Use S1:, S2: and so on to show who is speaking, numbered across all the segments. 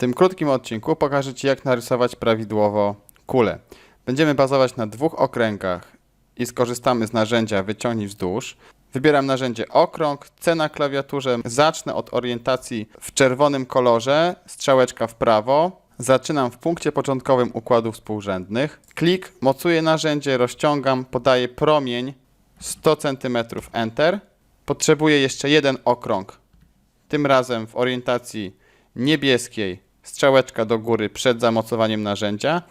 S1: tym krótkim odcinku pokażę Ci, jak narysować prawidłowo kulę. Będziemy bazować na dwóch okręgach i skorzystamy z narzędzia Wyciągnij wzdłuż. Wybieram narzędzie okrąg, C na klawiaturze. Zacznę od orientacji w czerwonym kolorze, strzałeczka w prawo. Zaczynam w punkcie początkowym układów współrzędnych. Klik, mocuję narzędzie, rozciągam, podaję promień 100 cm, Enter. Potrzebuję jeszcze jeden okrąg. Tym razem w orientacji niebieskiej strzałeczka do góry przed zamocowaniem narzędzia.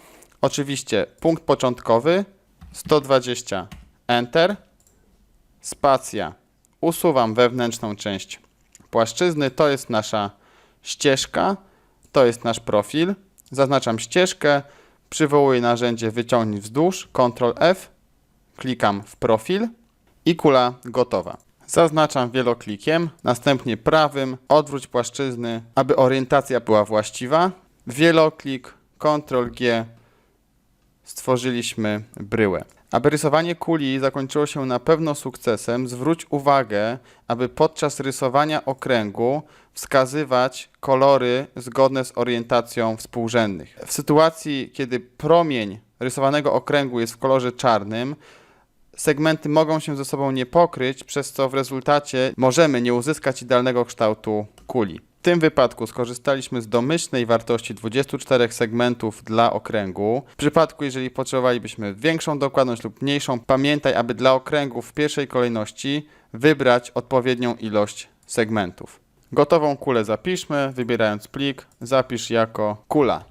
S1: Oczywiście punkt początkowy 120 Enter. Spacja. Usuwam wewnętrzną część płaszczyzny. To jest nasza ścieżka. To jest nasz profil. Zaznaczam ścieżkę. Przywołuję narzędzie wyciągnij wzdłuż. Ctrl F. Klikam w profil i kula gotowa. Zaznaczam wieloklikiem, następnie prawym odwróć płaszczyzny, aby orientacja była właściwa. Wieloklik, Ctrl G, stworzyliśmy bryłę. Aby rysowanie kuli zakończyło się na pewno sukcesem, zwróć uwagę, aby podczas rysowania okręgu wskazywać kolory zgodne z orientacją współrzędnych. W sytuacji, kiedy promień rysowanego okręgu jest w kolorze czarnym, segmenty mogą się ze sobą nie pokryć, przez co w rezultacie możemy nie uzyskać idealnego kształtu kuli. W tym wypadku skorzystaliśmy z domyślnej wartości 24 segmentów dla okręgu. W przypadku, jeżeli potrzebowalibyśmy większą dokładność lub mniejszą, pamiętaj, aby dla okręgu w pierwszej kolejności wybrać odpowiednią ilość segmentów. Gotową kulę zapiszmy, wybierając plik, zapisz jako kula.